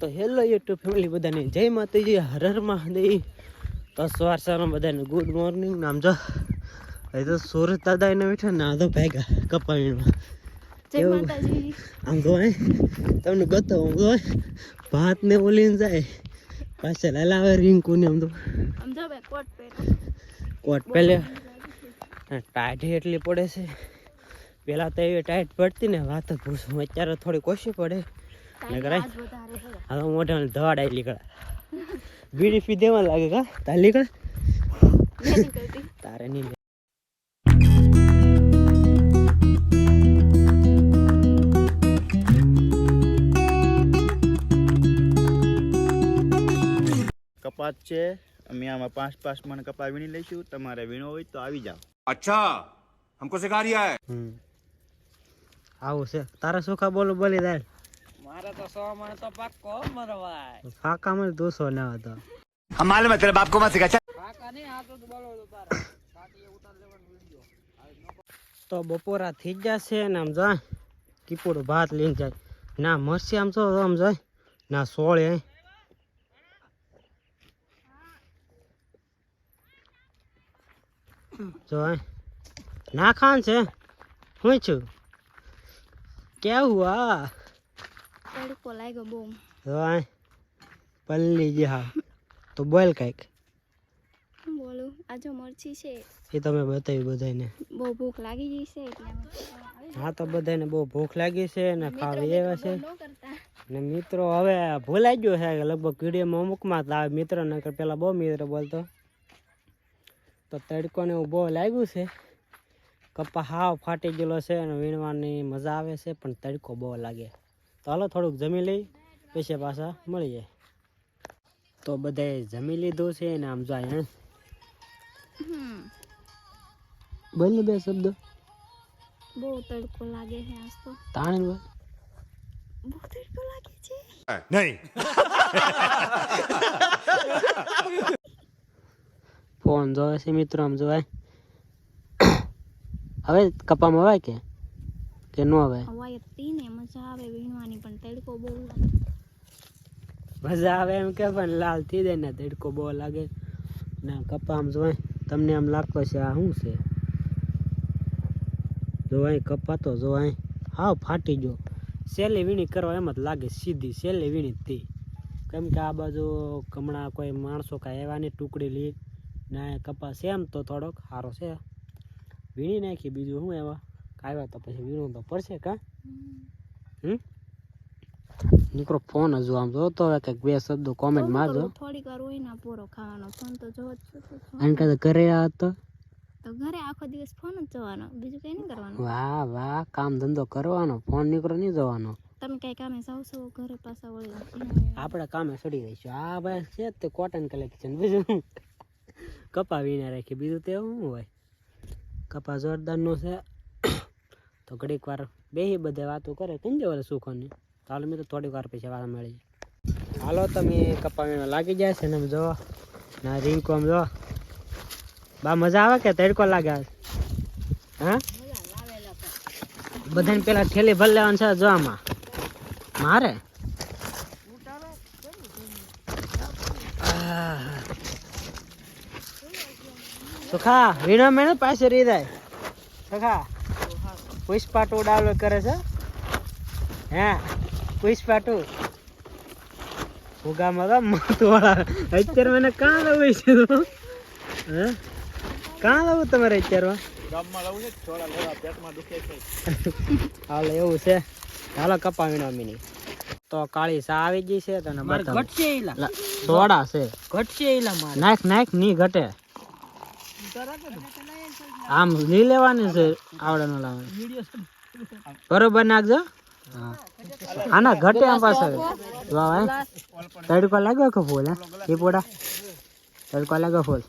તો hello YouTube family બધાને જય માતાજી હર હર મહાદેવ. તો સવાર સવારમાં બધાને ગુડ મોર્નિંગ. નામ જો હવે તો સુરત દાદા એને બેઠા ના તો ભેગા કપાવીમાં. આમ તો તમને બતાવું તો ભાત ને ઓલીને જાય. પાછળ હલાવે રિંકુ ને આમ તો આમ કોટ પહેલે ટાઢી એટલી પડે છે. પેલા તો એવી ટાઈટ પડતી ને વાત ભૂસું અત્યારે થોડી કોશી પડે. ને કરાય હવે મોઢાને નીકળે. બીડી પી દેવા લાગે કા? તાર નીકળે? તારે નહીં કપાસ છે. અમે આમાં પાંચ પાંચ મણ કપાસ વીણી લઈશું. તમારે વીણો હોય તો આવી જાઓ. અચ્છા હમકો સિખા રહ્યા હે આવું છે. તારા સુખા બોલો બોલી દે મારે તો સો મણ તો પાક્કો મરવાય. ફાકા મને તું સો ના હતો હમાલે મે તેરે બાપ કો માં સિખા ફાકા નહીં આ તો બોલો તો તારા. બાકી ઉતાર દેવાનો વિડિયો. તો બપોરા થઈ જશે ને આમ જા કીપોડો ભાત લઈને જાય. ના મરસી આમ છો આમ જાય ના સોળે. જો ના ખાન છે. હું છું? કેવું આ તડકો લાગ્યો બહુ. જો હે. પલ્લી જે હા. તો બોલ કાંઈક. શું બોલું? આ જો મરચી છે. એ તમે બતાવ્યું બધાને બહુ ભૂખ લાગી ગઈ છે એટલે અમે ખાવા આવે. હા તો બધાને બહુ ભૂખ લાગી છે ને મિત્રો ખાવી એવા છે. ન મિત્રો હવે ભૂલાઈ ગયો છે લગભગ વિડીયોમાં અમુકમાં જ આવે મિત્ર નકર પેલા બહુ મિત્ર બોલતો. તો તડકોને એવું બહુ લાગ્યું છે. કપા હાવ ફાટી ગયેલો છે અને વીણવાની મજા આવે છે પણ તડકો બહુ લાગે. તો હાલો થોડુંક જમી લઈ પછી પાછા મળીએ. તો બધાએ જમી લીધું છે ને આમ જાય હે? હમ બે શબ્દ. બહુ તડકો લાગે છે આજ તો. તાણી બોલ. બહુ તડકો લાગે છે. नहीं ફોન જોવે છે મિત્રો આમ જોવાય. હવે કપામાં વાય કે? કે ન આવે વાય હતી ને મજા આવે વીણવાની પણ તડકો બહુ લાગે. મજા આવે એમ કે પણ લાલ થઈ જાય ને તડકો બહુ લાગે. ના કપા આમ જોવાય તમને આમ લાગતો છે આ શું છે? જોવાય કપા તો જોવાય હાવ ફાટી ગયો. સેલી વીણી કરવા એમ જ લાગે સીધી સેલી વીણી તી. કેમ કે આ બાજુ હમણાં કોઈ માણસો કાંઈ એવાની ટુકડી લી ના કપાસ એમ તો થોડોક સારો છે. વીણી નાખી બીજું શું એવા? આવ્યા તો પછી વીણું તો પડશે કા? હમ? નીકળો ફોન હજુ આમ જોતો હવે કંઈક બે શબ્દો કોમેન્ટ મારજો. થોડીક વાર હોય ને પૂરો ખાવાનો. ફોન તો જોવો જ તો અને કદાચ ઘરે આ તો? તો ઘરે આખો દિવસ ફોન જ જોવાનો. બીજું કઈ નહીં કરવાનું. વાહ વાહ કામ ધંધો કરવાનો. ફોન નીકળો નહીં જવાનો. તમે કઈ કામે જાવ છો? ઘરે પાછા વળી આપણે કામે સડી રહીશું આ ભાઈ છે તે કોટન કલેક્શન બીજું શું? કપા વીણે રાખી બીજું તે શું હોય? કપા જોરદારનું છે, તો ઘડીક વાર બેહી બધે વાતો કરે કઈ દેવાલે સુખોની? ચાલો મેં તો થોડીક વાર પછી વાત મળી હાલો, તમે કપા વીણવા લાગી જાય છે ને આમ જો ના, રીંકો આમ જો બા, મજા આવે કે તડકો લાગે હા? બધાને પેલા ઠેલી ભર લેવાનું છે જો આમાં. મારે. સુખા વીણો મેળો પાસે રહી જાય. સુખા પુષ્પા ટુ ડાઉનલોડ કરે છે. હે પુષ્પા ટુ ઉગામાં તો મત વાળા અત્યારે મને કાં લાવું છે તું? હે? કાં લાવું તમારે અત્યારે? ગામમાં લાવું છે થોડા લેવા પેટમાં દુખે છે. હાલો એવું છે. હાલો કપા વીણો મિની તો કાળી સા આવી ગઈ છે તને ઘટશે સોડા છે. ઘટશે એલા મારે. નાખ નાખની ઘટે. આમ લઈ લેવાની છે આવડે ન લાવવાની બરોબર નાખજો. આના ઘટે આમ પાસે વાહ તડકો લાગ્યો કે ફૂલ એ પોડા. તડકો લાગ્યો ફૂલ.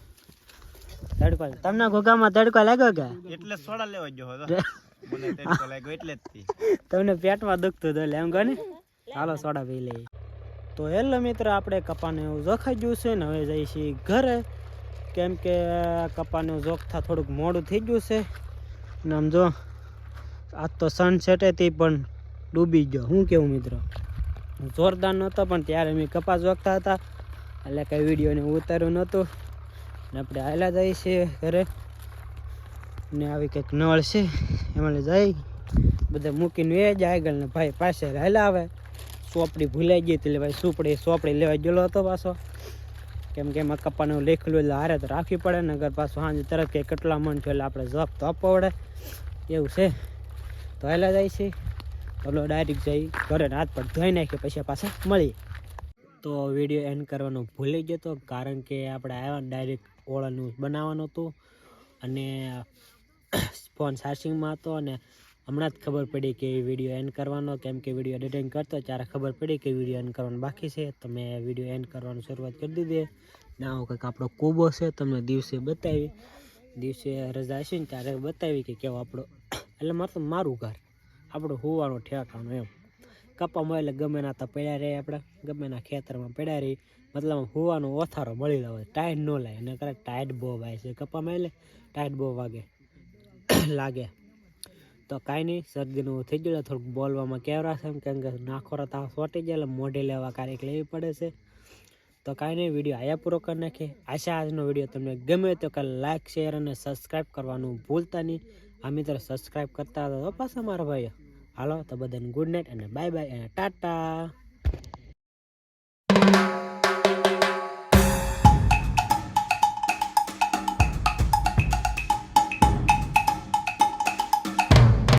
તડકો તમને ઘોઘામાં તડકો લાગ્યો કે? એટલે સોડા લેવા ગયો હતો. એટલે તમને પેટમાં દુખતું હતું એમ ને. ચાલો સોડા પી લઈએ. તો હેલો મિત્ર આપણે કપાને એવું જોખાઈ ગયું છે ને હવે જઈએ છીએ ઘરે. કેમ કે કપાને જોખતા થોડુંક મોડું થઈ ગયું છે. ને આમ જો, આજ તો સનસેટે હતી પણ ડૂબી ગયો. શું કેવું મિત્રો? જોરદાર નહોતો, પણ ત્યારે મેં કપાસ જોખતા હતા. એટલે કંઈ વિડીયોને ઉતાર્યું નહોતું. ને આપણે આવેલા જઈએ છીએ ઘરે. ને આવી કંઈક નળ છે, એમાં જઈ. બધા મૂકીને એ જ આગળ ને ભાઈ પાસે રહેલા આવે. સોપડી ભૂલાઈ ગઈ હતી એટલે ભાઈ સુપડી સોપડી લેવા ગયેલો હતો પાછો. કેમ કે એમાં કપાનું લેખલું એટલે હારે તો રાખવી પડે ને અગર પાછું સાંજ તરત કે કેટલા મન છે એટલે આપણે જપ તો પડે. એવું છે. તો હાલ્યા જાય છે. ચલો ડાયરેક્ટ જઈ ઘરે રાત પર ધોઈ નાખીએ, પછી પાછા મળીએ. તો વીડિયો એન્ડ કરવાનો ભૂલી ગયો હતો કારણ કે આપણે આવ્યા ડાયરેક્ટ ઓળાનું બનાવવાનું હતું. અને ફોન ચાર્જિંગમાં હતો અને હમણાં જ ખબર પડી કે વીડિયો એન્ડ કરવાનો, કેમ કે વીડિયો એડિટિંગ કરતો, ત્યારે ખબર પડી કે વીડિયો એન્ડ કરવાનો બાકી છે. તો મેં વીડિયો એન્ડ કરવાની શરૂઆત કરી દીધી. ને આવો કંઈક આપણો કૂબો છે, તમને દિવસે બતાવી. દિવસે રજા હશે ને ત્યારે બતાવી કે કેવો આપણો એટલે મતલબ મારું ઘર, આપણું હોવાનું ઠેકાણું એમ. કપામાં એટલે ગમે ના તો પડ્યા રહે આપણે, ગમે ના ખેતરમાં પડ્યા રહી. મતલબ હોવાનો ઓથારો મળી લાવે ટાયર ન લાગે કરે ટાઈટ બહુ વાય છે. કપામાં એટલે ટાયર બહુ વાગે, લાગે. તો કાંઈ નહીં, શરદીનું થઈ ગયું થોડુંક બોલવામાં કેવરા છે કેમ કે નાખોરા તાવ સોટી જાય એટલે મોઢે લેવા કાર્યક લેવી પડે છે. તો કાંઈ નહીં, વીડિયો આયા પૂરો કરી નાખીએ. આશા આજનો વીડિયો તમને ગમે તો કે લાઇક શેર અને સબસ્ક્રાઈબ કરવાનું ભૂલતા નહીં. આ મિત્રો સબસ્ક્રાઈબ કરતા હતા તો પાછા મારા ભાઈઓ. હાલો, તો બધાને ગુડ નાઇટ અને બાય બાય અને ટાટા.